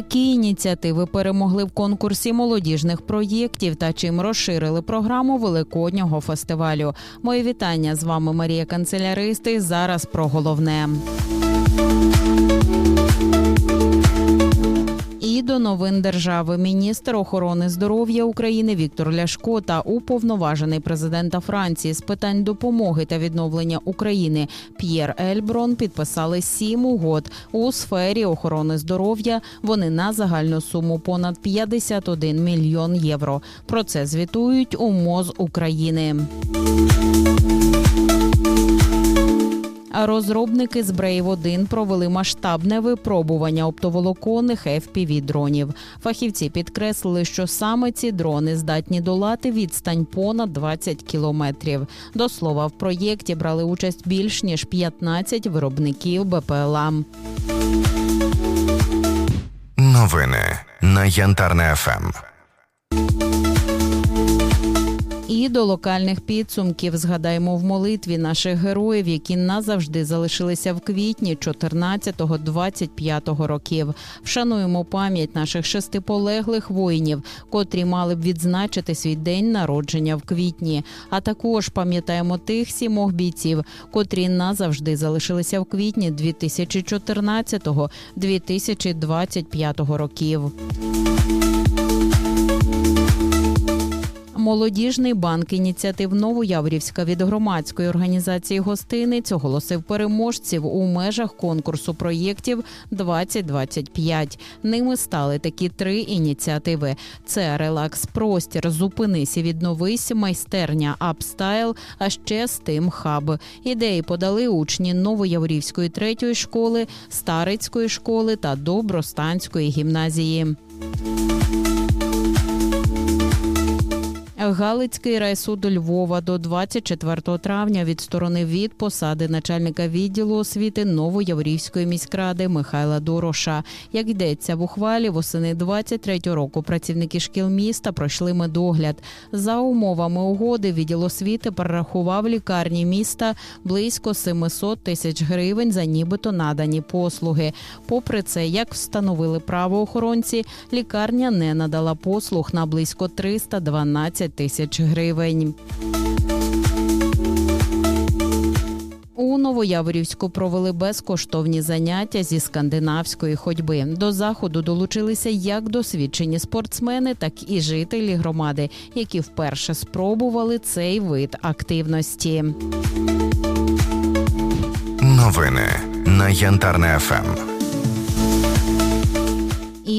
Які ініціативи перемогли в конкурсі молодіжних проєктів та чим розширили програму великоднього фестивалю? Мої вітання з вами Марія Канцеляристи. Зараз про головне. Новин держави міністр охорони здоров'я України Віктор Ляшко та уповноважений президента Франції з питань допомоги та відновлення України П'єр Ельброн підписали сім угод у сфері охорони здоров'я. Вони на загальну суму понад 51 мільйон євро. Про це звітують у МОЗ України. Розробники з Brave 1 провели масштабне випробування оптоволоконних fpv дронів. Фахівці підкреслили, що саме ці дрони здатні долати відстань понад 20 кілометрів. До слова, в проєкті брали участь більш ніж 15 виробників БПЛА. Новини на Янтарне ФМ. І до локальних підсумків згадаємо в молитві наших героїв, які назавжди залишилися в квітні 14-25 років. Вшануємо пам'ять наших шести полеглих воїнів, котрі мали б відзначити свій день народження в квітні. А також пам'ятаємо тих сімох бійців, котрі назавжди залишилися в квітні 2014-2025 років. Молодіжний банк ініціатив Новояврівська від громадської організації гостиниць оголосив переможців у межах конкурсу проєктів 2025. Ними стали такі три ініціативи: це релакс простір, зупинись і відновись, майстерня Апстайл, а ще Стим Хаб. Ідеї подали учні Новояврівської третьої школи, Старицької школи та Добростанської гімназії. Галицький райсуд Львова до 24 травня відсторонив від посади начальника відділу освіти Новояврівської міськради Михайла Дороша. Як йдеться в ухвалі, восени 23 року працівники шкіл міста пройшли медогляд. За умовами угоди відділ освіти перерахував лікарні міста близько 700 тисяч гривень за нібито надані послуги. Попри це, як встановили правоохоронці, лікарня не надала послуг на близько 312 тисяч гривень. У Новояворівську провели безкоштовні заняття зі скандинавської ходьби. До заходу долучилися як досвідчені спортсмени, так і жителі громади, які вперше спробували цей вид активності. Новини на Янтарне ФМ.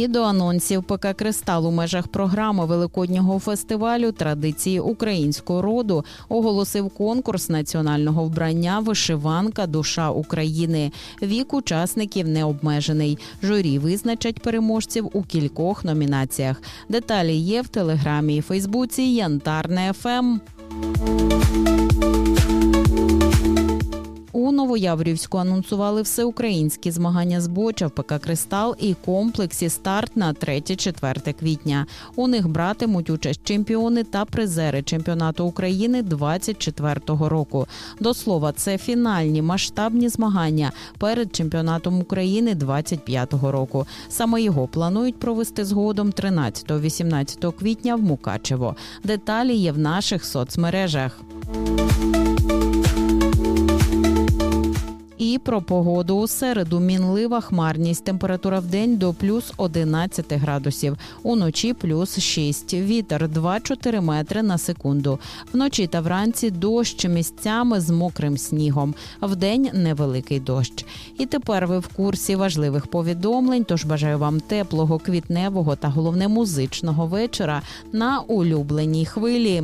І до анонсів ПК Кристал у межах програми великоднього фестивалю традиції українського роду оголосив конкурс національного вбрання Вишиванка Душа України. Вік учасників не обмежений. Журі визначать переможців у кількох номінаціях. Деталі є в телеграмі і Фейсбуці Янтарне ФМ. Новояврівську анонсували всеукраїнські змагання з боча в ПК Кристал і комплексі старт на 3-4 квітня. У них братимуть участь чемпіони та призери чемпіонату України 24-го року. До слова, це фінальні масштабні змагання перед чемпіонатом України 25-го року. Саме його планують провести згодом 13-18 квітня в Мукачево. Деталі є в наших соцмережах. Про погоду у середу мінлива хмарність. Температура в день до плюс 11 градусів. Уночі плюс 6. Вітер 2-4 метри на секунду. Вночі та вранці дощ місцями з мокрим снігом. Вдень невеликий дощ. І тепер ви в курсі важливих повідомлень. Тож бажаю вам теплого, квітневого та головне музичного вечора на улюбленій хвилі.